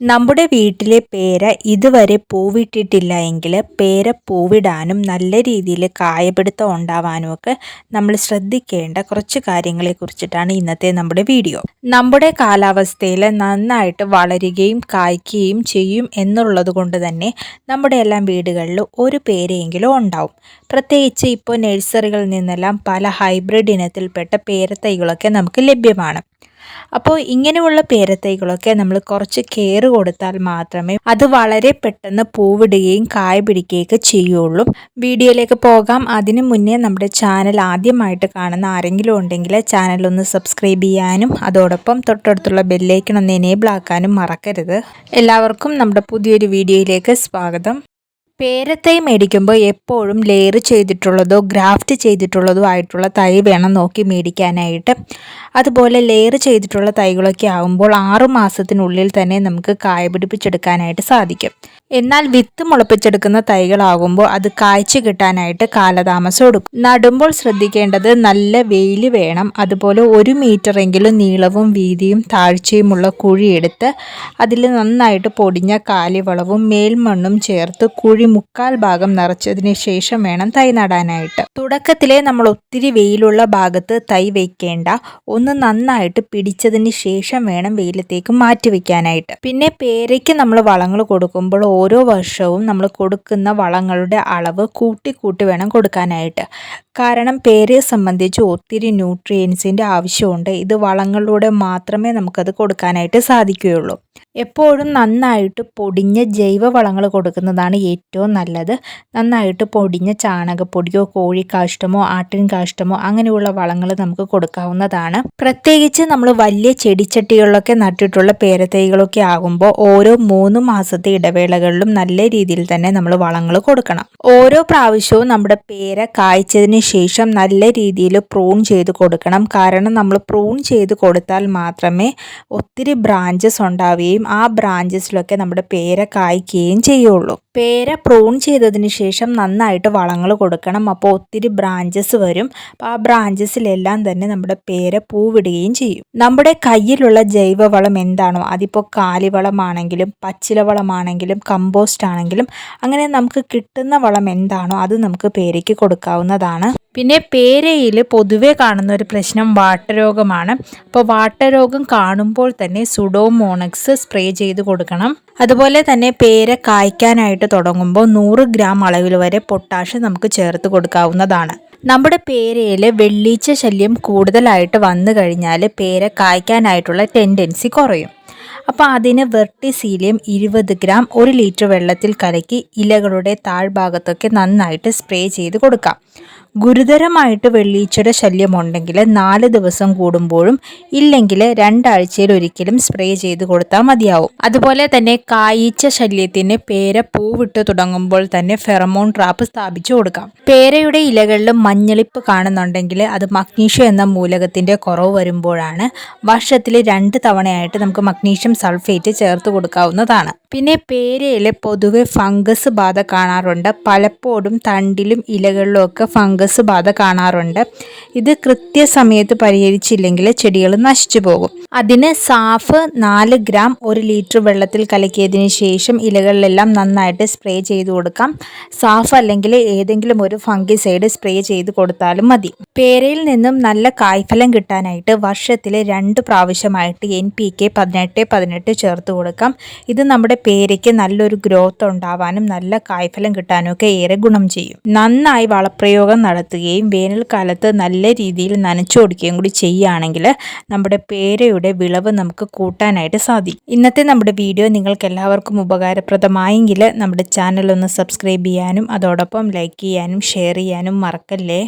നമ്മുടെ വീട്ടിലെ പേര ഇതുവരെ പൂവിട്ടിട്ടില്ല എങ്കിൽ പേര പൂവിടാനും നല്ല രീതിയിൽ കായപിടുത്തം ഉണ്ടാവാനും ഒക്കെ നമ്മൾ ശ്രദ്ധിക്കേണ്ട കുറച്ച് കാര്യങ്ങളെ കുറിച്ചിട്ടാണ് ഇന്നത്തെ നമ്മുടെ വീഡിയോ. നമ്മുടെ കാലാവസ്ഥയിൽ നന്നായിട്ട് വളരുകയും കായ്ക്കുകയും ചെയ്യും എന്നുള്ളത് കൊണ്ട് തന്നെ നമ്മുടെ എല്ലാം വീടുകളിൽ ഒരു പേരെയെങ്കിലും ഉണ്ടാവും. പ്രത്യേകിച്ച് ഇപ്പോൾ നഴ്സറികളിൽ നിന്നെല്ലാം പല ഹൈബ്രിഡ് ഇനത്തിൽപ്പെട്ട പേരത്തൈകളൊക്കെ നമുക്ക് ലഭ്യമാണ്. അപ്പോൾ ഇങ്ങനെയുള്ള പേരത്തൈകളൊക്കെ നമ്മൾ കുറച്ച് കെയർ കൊടുത്താൽ മാത്രമേ അത് വളരെ പെട്ടെന്ന് പൂവിടുകയും കായ പിടിക്കുകയൊക്കെ ചെയ്യുള്ളൂ. വീഡിയോയിലേക്ക് പോകാം. അതിനു മുന്നേ നമ്മുടെ ചാനൽ ആദ്യമായിട്ട് കാണുന്ന ആരെങ്കിലും ഉണ്ടെങ്കിൽ ചാനൽ ഒന്ന് സബ്സ്ക്രൈബ് ചെയ്യാനും അതോടൊപ്പം തൊട്ടടുത്തുള്ള ബെല്ലേക്കൺ ഒന്ന് എനേബിൾ ആക്കാനും മറക്കരുത്. എല്ലാവർക്കും നമ്മുടെ പുതിയൊരു വീഡിയോയിലേക്ക് സ്വാഗതം. പേരത്തൈ മേടിക്കുമ്പോൾ എപ്പോഴും ലെയർ ചെയ്തിട്ടുള്ളതോ ഗ്രാഫ്റ്റ് ചെയ്തിട്ടുള്ളതോ ആയിട്ടുള്ള തൈ വേണം നോക്കി മേടിക്കാനായിട്ട്. അതുപോലെ ലെയർ ചെയ്തിട്ടുള്ള തൈകളൊക്കെ ആകുമ്പോൾ ആറു മാസത്തിനുള്ളിൽ തന്നെ നമുക്ക് കായ പിടിപ്പിച്ചെടുക്കാനായിട്ട് സാധിക്കും. എന്നാൽ വിത്ത് മുളപ്പിച്ചെടുക്കുന്ന തൈകളാകുമ്പോൾ അത് കായ്ച്ചു കിട്ടാനായിട്ട് കാലതാമസം എടുക്കും. നടുമ്പോൾ ശ്രദ്ധിക്കേണ്ടത് നല്ല വെയിൽ വേണം. അതുപോലെ ഒരു മീറ്ററെങ്കിലും നീളവും വീതിയും താഴ്ചയുമുള്ള കുഴിയെടുത്ത് അതിൽ നന്നായിട്ട് പൊടിഞ്ഞ കാലിവളവും മേൽമണ്ണും ചേർത്ത് കുഴി മുക്കാൽ ഭാഗം നിറച്ചതിന് ശേഷം വേണം തൈ നടാനായിട്ട്. തുടക്കത്തിലെ നമ്മൾ ഒത്തിരി വെയിലുള്ള ഭാഗത്ത് തൈ വയ്ക്കേണ്ട ഒന്ന് നന്നായിട്ട് പിടിച്ചതിന് ശേഷം വേണം വെയിലത്തേക്ക് മാറ്റി വയ്ക്കാനായിട്ട് പിന്നെ പേരയ്ക്ക് നമ്മൾ വളങ്ങൾ കൊടുക്കുമ്പോൾ ഓരോ വർഷവും നമ്മൾ കൊടുക്കുന്ന വളങ്ങളുടെ അളവ് കൂട്ടി കൂട്ടി വേണം കൊടുക്കാനായിട്ട്. കാരണം പേരയെ സംബന്ധിച്ച് ഒത്തിരി ന്യൂട്രിയൻസിന്റെ ആവശ്യമുണ്ട്. ഇത് വളങ്ങളിലൂടെ മാത്രമേ നമുക്കത് കൊടുക്കാനായിട്ട് സാധിക്കുകയുള്ളൂ. എപ്പോഴും നന്നായിട്ട് പൊടിഞ്ഞ ജൈവ വളങ്ങൾ കൊടുക്കുന്നതാണ് ഏറ്റവും നല്ലത്. നന്നായിട്ട് പൊടിഞ്ഞ ചാണകപ്പൊടിയോ കോഴിക്കാഷ്ടമോ ആട്ടിൻ കാഷ്ടമോ അങ്ങനെയുള്ള വളങ്ങൾ നമുക്ക് കൊടുക്കാവുന്നതാണ്. പ്രത്യേകിച്ച് നമ്മൾ വലിയ ചെടിച്ചട്ടികളിലൊക്കെ നട്ടിട്ടുള്ള പേരത്തൈകളൊക്കെ ആകുമ്പോൾ ഓരോ മൂന്ന് മാസത്തെ ഇടവേളകളിലും നല്ല രീതിയിൽ തന്നെ നമ്മൾ വളങ്ങൾ കൊടുക്കണം. ഓരോ പ്രാവശ്യവും നമ്മുടെ പേര കായ്ച്ചതിന് ശേഷം നല്ല രീതിയിൽ പ്രൂൺ ചെയ്ത് കൊടുക്കണം. കാരണം നമ്മൾ പ്രൂൺ ചെയ്ത് കൊടുത്താൽ മാത്രമേ ഒത്തിരി ബ്രാഞ്ചസ് ഉണ്ടാവുകയും ആ ബ്രാഞ്ചസിലൊക്കെ നമ്മുടെ പേര കായ്ക്കുകയും ചെയ്യുള്ളൂ. പേര പ്രൂൺ ചെയ്തതിന് ശേഷം നന്നായിട്ട് വളങ്ങൾ കൊടുക്കണം. അപ്പോൾ ഒത്തിരി ബ്രാഞ്ചസ് വരും. അപ്പോൾ ആ ബ്രാഞ്ചസിലെല്ലാം തന്നെ നമ്മുടെ പേര പൂവിടുകയും ചെയ്യും. നമ്മുടെ കയ്യിലുള്ള ജൈവവളം എന്താണോ അതിപ്പോൾ കാലിവളമാണെങ്കിലും പച്ചിലവളമാണെങ്കിലും കമ്പോസ്റ്റ് ആണെങ്കിലും അങ്ങനെ നമുക്ക് കിട്ടുന്ന വളം എന്താണോ അത് നമുക്ക് പേരയ്ക്ക് കൊടുക്കാവുന്നതാണ്. പിന്നെ പേരയിൽ പൊതുവേ കാണുന്ന ഒരു പ്രശ്നം വാട്ടരോഗമാണ്. അപ്പോൾ വാട്ടരോഗം കാണുമ്പോൾ തന്നെ സുഡോമോണക്സ് സ്പ്രേ ചെയ്ത് കൊടുക്കണം. അതുപോലെ തന്നെ പേര കായ്ക്കാനായിട്ട് തുടങ്ങുമ്പോൾ നൂറ് ഗ്രാം അളവിൽ വരെ പൊട്ടാഷ് നമുക്ക് ചേർത്ത് കൊടുക്കാവുന്നതാണ്. നമ്മുടെ പേരയിൽ വെള്ളീച്ച ശല്യം കൂടുതലായിട്ട് വന്നു കഴിഞ്ഞാൽ പേര കായ്ക്കാനായിട്ടുള്ള ടെൻഡൻസി കുറയും. അപ്പോൾ അതിന് വെർട്ടിസീലിയം ഇരുപത് ഗ്രാം ഒരു ലിറ്റർ വെള്ളത്തിൽ കലക്കി ഇലകളുടെ താഴ്ഭാഗത്തൊക്കെ നന്നായിട്ട് സ്പ്രേ ചെയ്ത് കൊടുക്കാം. ഗുരുതരമായിട്ട് വെള്ളീച്ചയുടെ ശല്യമുണ്ടെങ്കിൽ നാല് ദിവസം കൂടുമ്പോഴും ഇല്ലെങ്കിൽ രണ്ടാഴ്ചയിൽ ഒരിക്കലും സ്പ്രേ ചെയ്ത് കൊടുത്താൽ മതിയാവും. അതുപോലെ തന്നെ കായീച്ച ശല്യത്തിന് പേര പൂവിട്ട് തുടങ്ങുമ്പോൾ തന്നെ ഫെറമോൺ ട്രാപ്പ് സ്ഥാപിച്ചു കൊടുക്കാം. പേരയുടെ ഇലകളിൽ മഞ്ഞളിപ്പ് കാണുന്നുണ്ടെങ്കിൽ അത് മഗ്നീഷ്യം എന്ന മൂലകത്തിന്റെ കുറവ് വരുമ്പോഴാണ് വർഷത്തിൽ രണ്ട് തവണയായിട്ട് നമുക്ക് മഗ്നീഷ്യം സൾഫേറ്റ് ചേർത്ത് കൊടുക്കാവുന്നതാണ്. പിന്നെ പേരയിൽ പൊതുവെ ഫംഗസ് ബാധ കാണാറുണ്ട്. പലപ്പോഴും തണ്ടിലും ഇലകളിലും ഒക്കെ ഫംഗസ് ബാധ കാണാറുണ്ട്. ഇത് കൃത്യസമയത്ത് പരിഹരിച്ചില്ലെങ്കിൽ ചെടികൾ നശിച്ചു പോകും. അതിന് സാഫ് നാല് ഗ്രാം ഒരു ലിറ്റർ വെള്ളത്തിൽ കലക്കിയതിന് ശേഷം ഇലകളിലെല്ലാം നന്നായിട്ട് സ്പ്രേ ചെയ്ത് കൊടുക്കാം. സാഫ് അല്ലെങ്കിൽ ഏതെങ്കിലും ഒരു ഫംഗിസൈഡ് സ്പ്രേ ചെയ്ത് കൊടുത്താലും മതി. പേരയിൽ നിന്നും നല്ല കായ്ഫലം കിട്ടാനായിട്ട് വർഷത്തിൽ രണ്ട് പ്രാവശ്യമായിട്ട് എൻ പി കെ പതിനെട്ട് പതിനെട്ട് ചേർത്ത് കൊടുക്കാം. ഇത് നമ്മുടെ പേരയ്ക്ക് നല്ലൊരു ഗ്രോത്ത് ഉണ്ടാവാനും നല്ല കായ്ഫലം കിട്ടാനും ഒക്കെ ഏറെ ഗുണം ചെയ്യും. നന്നായി വളപ്രയോഗം നടത്തുകയും വേനൽക്കാലത്ത് നല്ല രീതിയിൽ നനച്ചു കൊടുക്കുകയും കൂടി ചെയ്യുകയാണെങ്കിൽ നമ്മുടെ പേരയുടെ വിളവ് നമുക്ക് കൂട്ടാനായിട്ട് സാധിക്കും. ഇന്നത്തെ നമ്മുടെ വീഡിയോ നിങ്ങൾക്ക് എല്ലാവർക്കും ഉപകാരപ്രദമായെങ്കിൽ നമ്മുടെ ചാനൽ ഒന്ന് സബ്സ്ക്രൈബ് ചെയ്യാനും അതോടൊപ്പം ലൈക്ക് ചെയ്യാനും ഷെയർ ചെയ്യാനും മറക്കല്ലേ?